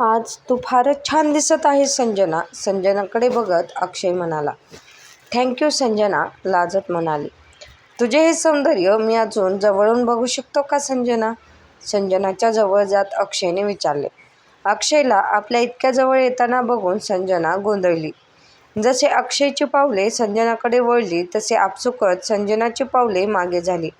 आज तू फारच छान दिसत आहेस संजना. संजनाकडे बघत अक्षय म्हणाला थँक्यू संजना लाजत म्हणाली. तुझे हे सौंदर्य मी अजून जवळून बघू शकतो का संजना? संजनाच्या जवळ जात अक्षयने विचारले. अक्षयला आपल्या इतक्या जवळ येताना बघून संजना गोंधळली. जसे अक्षयची पावले संजनाकडे वळली तसे आपसुकत संजनाची पावले मागे झाली.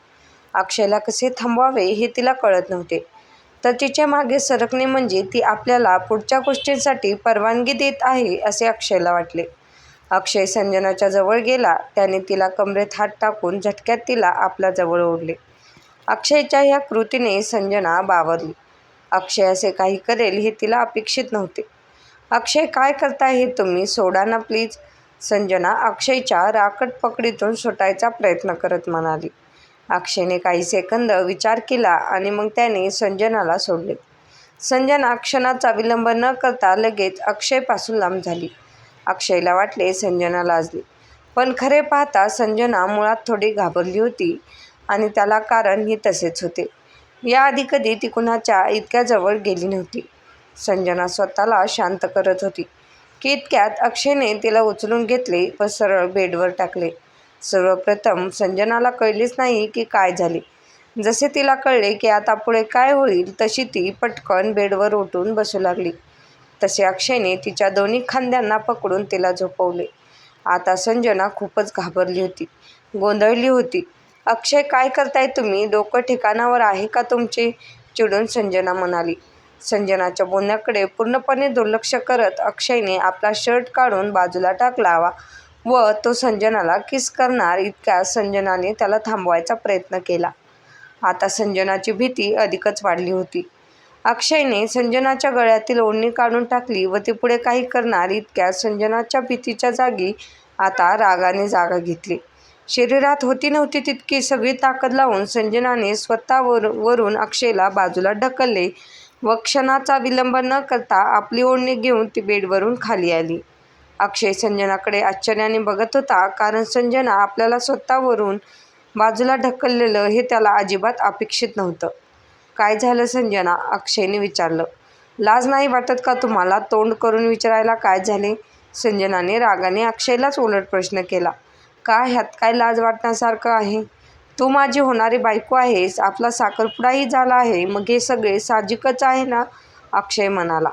अक्षयला कसे थांबवावे हे तिला कळत नव्हते. तर तिच्यामागे सरकणे म्हणजे ती आपल्याला पुढच्या गोष्टींसाठी परवानगी देत आहे असे अक्षयला वाटले. अक्षय संजनाच्या जवळ गेला. त्याने तिला कमरेत हात टाकून झटक्यात तिला आपल्या जवळ ओढले. अक्षयच्या ह्या कृतीने संजना बावरली. अक्षय असे काही करेल हे तिला अपेक्षित नव्हते. अक्षय काय करताय हे तुम्ही? सोडा ना प्लीज. संजना अक्षयच्या राकट पकडीतून सुटायचा प्रयत्न करत म्हणाली. अक्षयने काही सेकंद विचार केला आणि मग त्याने संजनाला सोडले. संजना क्षणाचा विलंब न करता लगेच अक्षयपासून लांब झाली. अक्षयला वाटले संजना लाजली. पण खरे पाहता संजना मुळात थोडी घाबरली होती आणि त्याला कारण ही तसेच होते. याआधी कधी ती कुणाच्या इतक्या जवळ गेली नव्हती. संजना स्वतःला शांत करत होती. की इतक्यात अक्षयने तिला उचलून घेतले व सरळ बेडवर टाकले. सर्वप्रथम संजनाला कळलीच नाही की काय झाले. जसे तिला कळले की आता पुढे काय होईल तशी ती पटकन बेडवर उठून बसू लागली. तसे अक्षयने तिच्या दोन्ही खांद्यांना पकडून तिला झोपवले. आता संजना खूपच घाबरली होती. गोंधळली होती. अक्षय काय करताय तुम्ही? डोकं ठिकाणावर आहे का तुमचे? चिडून संजना म्हणाली. संजनाच्या बोलण्याकडे पूर्णपणे दुर्लक्ष करत अक्षयने आपला शर्ट काढून बाजूला टाकलावा व तो संजनाला किस करणार इतक्या संजनाने त्याला थांबवायचा प्रयत्न केला. आता संजनाची भीती अधिकच वाढली होती. अक्षयने संजनाच्या गळ्यातील ओढणी काढून टाकली व ती पुढे काही करणार इतक्या संजनाच्या भीतीच्या जागी आता रागाने जागा घेतली. शरीरात होती नव्हती तितकी सगळी ताकद लावून संजनाने स्वतःवर वरून अक्षयला बाजूला ढकलले व क्षणाचा विलंब न करता आपली ओढणी घेऊन ती बेडवरून खाली आली. अक्षय संजनाकडे आश्चर्याने बघत होता कारण संजना आपल्याला स्वतःवरून बाजूला ढकललेलं हे त्याला अजिबात अपेक्षित नव्हतं. काय झालं संजना? अक्षयने विचारलं. लाज नाही वाटत का तुम्हाला? तोंड करून विचारायला काय झाले? संजनाने रागाने अक्षयलाच उलट प्रश्न केला. का ह्यात काय लाज वाटण्यासारखं आहे? तू माझी होणारी बायको आहेस आपला साखरपुडाही झाला आहे मग हे सगळे साहजिकच आहे ना? अक्षय म्हणाला.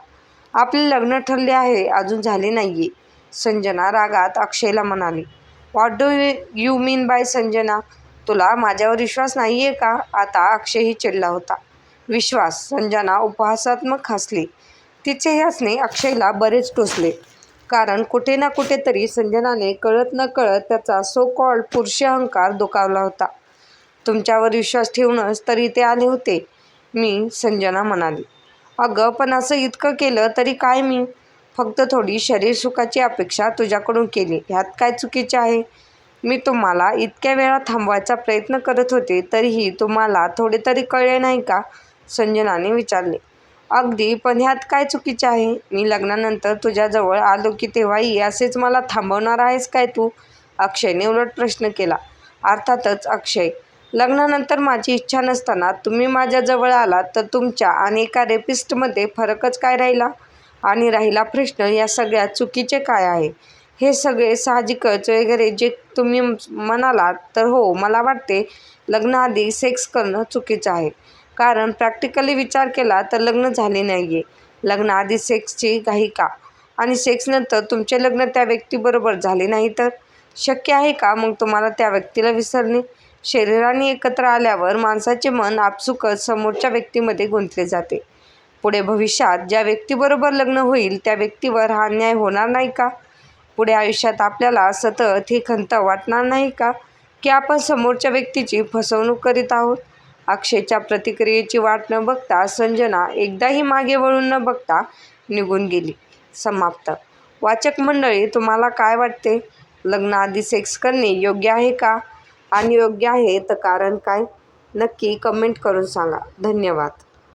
आपले लग्न ठरले आहे अजून झाले नाही आहे संजना रागात अक्षयला म्हणाली what do you mean by Sanjana? तुला माझ्यावर विश्वास नाही आहे का? आता अक्षयही चिडला होता. विश्वास संजना उपहासात्मक हसली. तिचे हे हसणे अक्षयला बरेच टोचले. कारण कुठे ना कुठेतरी संजनाने कळत न कळत त्याचा सो कॉल्ड पुरुष अहंकार दुखावला होता. तुमच्यावर विश्वास ठेवूनच तरी ते आले होते मी संजना म्हणाली. अगं पण असं इतकं केलं तरी काय मी? फक्त थोडी शरीर सुखाची अपेक्षा तुझ्याकडून केली. ह्यात काय चुकीचे आहे? मी तुम्हाला इतक्या वेळा थांबवायचा प्रयत्न करत होते तरीही तुम्हाला थोडे तरी कळले नाही का? संजनाने विचारले. अगदी पण ह्यात काय चुकीचे आहे? मी लग्नानंतर तुझ्याजवळ आलो की तेव्हाही असेच मला थांबवणार आहेस काय तू? अक्षयने उलट प्रश्न केला. अर्थातच अक्षय लग्नानंतर माझी इच्छा नसताना तुम्ही माझ्याजवळ आलात तर तुमच्या आणि एका रेपिस्टमध्ये फरकच काय राहिला? आणि राहिला प्रश्न या सगळ्यात चुकीचे काय आहे? हे सगळे साहजिकच वगैरे जे तुम्ही म्हणालात तर हो मला वाटते लग्नाआधी सेक्स करणं चुकीचं आहे. कारण प्रॅक्टिकली विचार केला तर लग्न झाले नाही आहे लग्नाआधी सेक्सची घाई का? आणि सेक्सनंतर तुमचे लग्न त्या व्यक्तीबरोबर झाले नाही तर? शक्य आहे का मग तुम्हाला त्या व्यक्तीला विसरणे? शरीराने एकत्र आल्यावर माणसाचे मन आपसुकच समोरच्या व्यक्तीमध्ये गुंतले जाते. पुढे भविष्यात ज्या व्यक्तीबरोबर लग्न होईल त्या व्यक्तीवर हा अन्याय होणार नाही का? पुढे आयुष्यात आपल्याला सतत ही खंत वाटणार नाही का? की आपण समोरच्या व्यक्तीची फसवणूक करीत आहोत? अक्षयच्या प्रतिक्रियेची वाट न बघता संजना एकदाही मागे वळून न बघता निघून गेली. समाप्त. वाचक मंडळी तुम्हाला काय वाटते? लग्नाआधी सेक्स करणे योग्य आहे का? आणि योग्य आहे तर कारण काय? नक्की कमेंट करून सांगा. धन्यवाद.